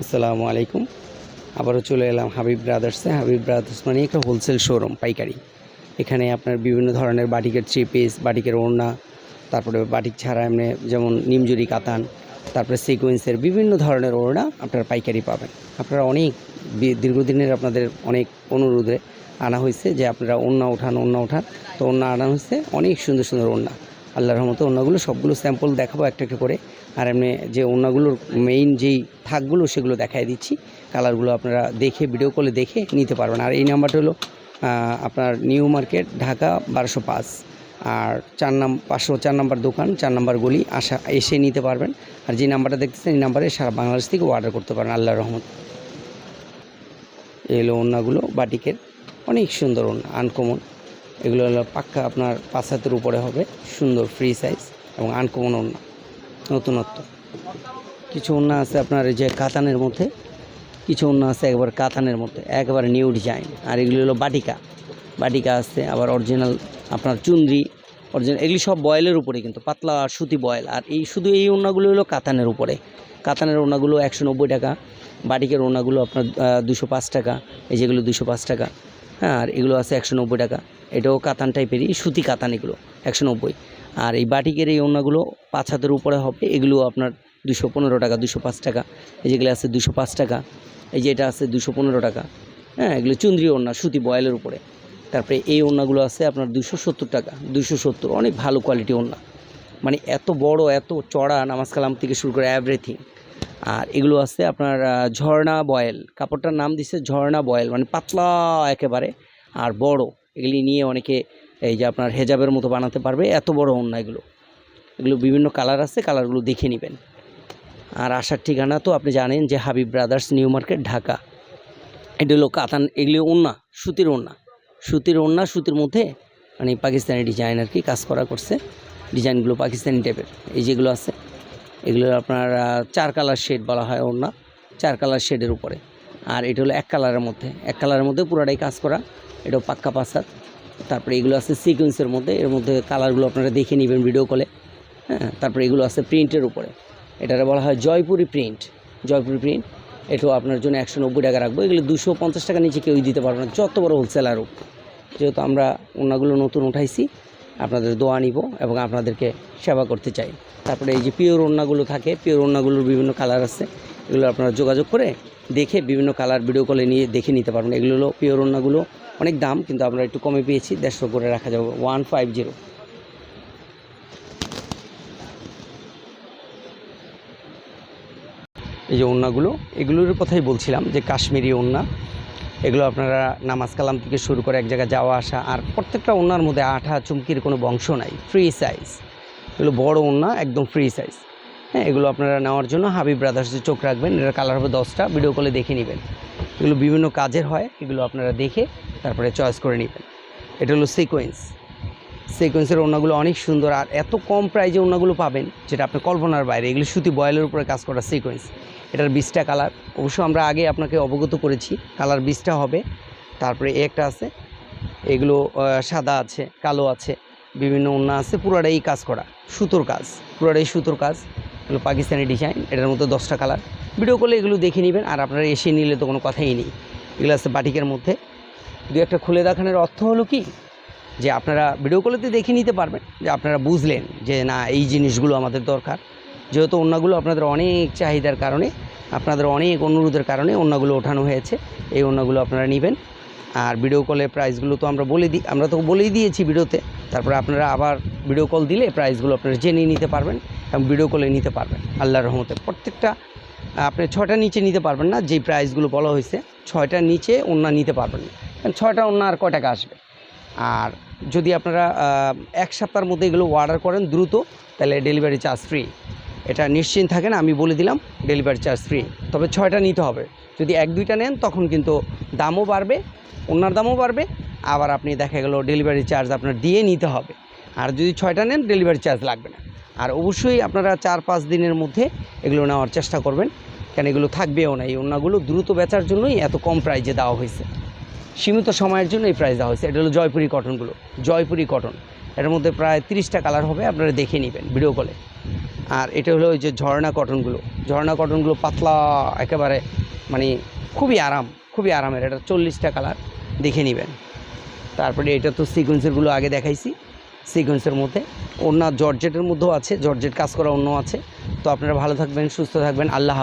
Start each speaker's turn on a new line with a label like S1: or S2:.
S1: আসসালামু আলাইকুম। আবারও চলে এলাম হাবিব ব্রাদার্সে। হাবিব ব্রাদার্স মানে একটা হোলসেল শোরুম, পাইকারি। এখানে আপনার বিভিন্ন ধরনের বাটিকের থ্রি পিস, বাটিকের ওড়না, তারপরে বাটিক ছাড়া এমনি যেমন নিমজুরি কাতান, তারপরে সিকোয়েন্সের বিভিন্ন ধরনের ওড়না আপনারা পাইকারি পাবেন। আপনারা অনেক দীর্ঘদিনের আপনাদের অনেক অনুরোধে আনা হয়েছে যে আপনারা ওড়না ওঠান ওড়না ওঠান তো ওড়না আনা হয়েছে, অনেক সুন্দর সুন্দর ওড়না। আল্লাহর রহমতে ওড়নাগুলো সবগুলো স্যাম্পল দেখাবো একটা একটা করে। আর এমনি যে ওড়নাগুলোর মেইন যেই থাকগুলো সেগুলো দেখাই দিচ্ছি। কালারগুলো আপনারা দেখে ভিডিও কলে দেখে নিতে পারবেন। আর এই নাম্বারটা হলো আপনার নিউ মার্কেট ঢাকা বারোশো পাঁচ। আর চার নাম, পাঁচশো চার নাম্বার দোকান, চার নাম্বার গলি, আসা, এসে নিতে পারবেন। আর যে নাম্বারটা দেখতেছেন, এই নাম্বারে সারা বাংলাদেশ থেকে অর্ডার করতে পারেন আল্লাহর রহমত। এই হলো ওড়নাগুলো বাটিকের অনেক সুন্দর আনকমন এগুলো হলো পাক্কা আপনার পাঁচ হাতের উপরে হবে, সুন্দর ফ্রি সাইজ এবং আনকমন ওড়না, নতুনত্ব। কিছু ওড়না আছে আপনার এই যে কাতানের মধ্যে, কিছু ওড়না আছে একবার কাতানের মধ্যে, একবার নিউ ডিজাইন আর এগুলো হলো বাটিকা। বাটিকা আছে, আবার অরিজিনাল আপনার চুন্দ্রি অরিজিনাল এগুলি সব বয়েলের উপরে কিন্তু, পাতলা আর সুতি বয়েল। আর এই শুধু এই ওড়নাগুলো হলো কাতানের উপরে। কাতানের ওড়নাগুলো একশো নব্বই টাকা, বাটিকের ওড়নাগুলো আপনার দুশো পাঁচ টাকা, এই যেগুলো দুশো পাঁচ টাকা হ্যাঁ আর এগুলো আছে একশো নব্বই টাকা। এটাও কাতান টাইপেরই, সুতি কাতান এগুলো, একশো নব্বই। আর এই বাটিকের এই ওড়নাগুলো পাঁচ হাতের উপরে হবে, এগুলো আপনার দুশো পনেরো টাকা, দুশো পাঁচ টাকা। এই যেগুলো আছে দুশো পাঁচ টাকা, এই যে এটা আছে দুশো পনেরো টাকা। হ্যাঁ এগুলো চুন্দ্রি ওড়না সুতি বয়েলের উপরে। তারপরে এই ওড়নাগুলো আছে আপনার দুশো সত্তর টাকা, দুশো সত্তর, অনেক ভালো কোয়ালিটি ওড়না মানে এত বড়, এত চড়া নামাজ কালাম থেকে শুরু করে এভরিথিং আর এগুলো আছে আপনার ঝর্ণা বয়েল, কাপড়টার নাম দিছে ঝর্ণা বয়েল মানে পাতলা একেবারে, আর বড়। এগুলি নিয়ে অনেকে এই যে আপনার হেজাবের মতো বানাতে পারবে, এত বড় ওড়না এগুলো এগুলো বিভিন্ন কালার আছে, কালারগুলো দেখে নেবেন। আর আসার ঠিকানা তো আপনি জানেন যে Habib brothers new market, Dhaka. এটা হলো কাতান, এগুলি ওড়না, সুতির ওড়না। সুতির ওড়না, সুতির মধ্যে মানে পাকিস্তানি ডিজাইন আর কি কাজ করা করছে। ডিজাইনগুলো পাকিস্তানি টাইপের। এই যেগুলো আছে, এগুলো আপনার চার কালার শেড বলা হয় ওড়না, চার কালার শেডের উপরে। আর এটা হলো এক কালারের মধ্যে। এক কালারের মধ্যে পুরাটাই কাজ করা। এটাও পাক্কা পাসার তারপরে এগুলো আছে সিকোয়েন্সের মধ্যে। এর মধ্যে কালারগুলো আপনারা দেখে নেবেন ভিডিও কলে হ্যাঁ তারপরে এগুলো আছে প্রিন্টের উপরে। এটারে বলা হয় জয়পুরি প্রিন্ট জয়পুরি প্রিন্ট এটাও আপনার জন্য একশো নব্বই টাকা রাখব। এগুলো দুশো পঞ্চাশ টাকা নিচে কেউই দিতে পারবে না। যত বড় হোলসেলার হোক যেহেতু আমরা ওনাগুলো নতুন উঠাইছি, আপনাদের দোয়া নিব এবং আপনাদেরকে সেবা করতে চাই। তারপরে এই যে পিওর ওড়নাগুলো থাকে পিওর ওড়নাগুলোর বিভিন্ন কালার আছে। এগুলো আপনারা যোগাযোগ করে দেখে বিভিন্ন কালার ভিডিও কলে নিয়ে দেখে নিতে পারবেন। এগুলো হলো পিওর ওড়নাগুলো অনেক দাম, কিন্তু আমরা একটু কমে পেয়েছি। দেড়শো করে রাখা যাবে। One five zero. এই যে ওড়নাগুলো, এগুলোর কথাই বলছিলাম যে কাশ্মীরি ওড়না। এগুলো আপনারা নামাজ কালাম থেকে শুরু করে এক জায়গায় যাওয়া, আসা, আর প্রত্যেকটা ওড়নার মধ্যে আঠা চুমকির কোনো বংশ নাই। ফ্রি সাইজ এগুলো বড় ওড়না, একদম ফ্রি সাইজ হ্যাঁ এগুলো আপনারা নেওয়ার জন্য হাবিব ব্রাদার্সে চোখ রাখবেন এটার কালার হবে দশটা ভিডিও কলে দেখে নেবেন। এগুলো বিভিন্ন কাজের হয়, এগুলো আপনারা দেখে তারপরে চয়েস করে নেবেন। এটা হলো সিকোয়েন্স সিকোয়েন্সের ওড়নাগুলো অনেক সুন্দর, আর এত কম প্রাইজে ওড়নাগুলো পাবেন, যেটা আপনার কল্পনার বাইরে। এগুলো সুতি বয়েলের উপরে কাজ করা সিকোয়েন্স এটার বিশটা কালার অবশ্য আমরা আগে আপনাকে অবগত করেছি কালার বিশটা হবে। তারপরে একটা আছে, এগুলো সাদা আছে, কালো আছে, বিভিন্ন ওড়না আছে, পুরোটাই কাজ করা, সুতোর কাজ, পুরোটাই সুতোর কাজ। এগুলো পাকিস্তানি ডিজাইন এটার মধ্যে দশটা কালার ভিডিও করলে এগুলো দেখে নেবেন, আর আপনারা এসে নিলে তো কোনো কথাই নেই। এগুলো আছে বাটিকের মধ্যে। দু একটা খুলে দেখানোর অর্থ হলো কি? যে আপনারা ভিডিও কলেতে দেখে নিতে পারবেন, যে আপনারা বুঝলেন যে না, এই জিনিসগুলো আমাদের দরকার। যেহেতু অন্যগুলো আপনাদের অনেক চাহিদার কারণে, আপনাদের অনেক অনুরোধের কারণে অন্যগুলো ওঠানো হয়েছে, এই অন্যগুলো আপনারা নেবেন। আর ভিডিও কলে প্রাইসগুলো তো আমরা বলে দিই আমরা তো বলেই দিয়েছি ভিডিওতে। তারপরে আপনারা আবার ভিডিও কল দিলে প্রাইসগুলো আপনারা জেনে নিতে পারবেন এবং ভিডিও কলে নিতে পারবেন, আল্লাহর রহমতে। প্রত্যেকটা, আপনি ছয়টা নিচে নিতে পারবেন না যেই প্রাইসগুলো বলা হয়েছে, ছয়টার নিচে অন্য নিতে পারবেন না। কারণ ছয়টা অন্য আর টাকা আসবে? আর যদি আপনারা এক সপ্তাহের মধ্যে এগুলো অর্ডার করেন দ্রুত, তাহলে ডেলিভারি চার্জ ফ্রি এটা নিশ্চিন্ত থাকেন আমি বলে দিলাম ডেলিভারি চার্জ ফ্রি তবে ছয়টা নিতে হবে। যদি এক, দুইটা নেন, তখন কিন্তু দামও বাড়বে, ওনার দামও বাড়বে, আবার আপনি দেখা গেল ডেলিভারি চার্জ আপনার দিয়ে নিতে হবে। আর যদি ছয়টা নেন ডেলিভারি চার্জ লাগবে না। আর অবশ্যই আপনারা চার, পাঁচ দিনের মধ্যে এগুলো নেওয়ার চেষ্টা করবেন, কেন এগুলো থাকবেও না। এই ওনাগুলো দ্রুত বেচার জন্যই এত কম প্রাইজে দেওয়া হয়েছে। সীমিত সময়ের জন্য এই প্রাইস দেওয়া হয়েছে। এটা হলো জয়পুরি কটনগুলো জয়পুরি কটন এটার মধ্যে প্রায় তিরিশটা কালার হবে, আপনারা দেখে নেবেন ভিডিও কলে আর এটা হলো ওই যে ঝর্ণা কটনগুলো। ঝর্ণা কটনগুলো পাতলা, একেবারে মানে খুবই আরাম, খুবই আরামের। এটা চল্লিশটা কালার, দেখে নেবেন। তারপরে এটা তো সিকোয়েন্সেরগুলো আগে দেখাইছি। সিকোয়েন্সের মধ্যে অন্য জর্জেটের মধ্যেও আছে, জর্জেট কাজ করা অন্য আছে। তো আপনারা ভালো থাকবেন, সুস্থ থাকবেন, আল্লাহ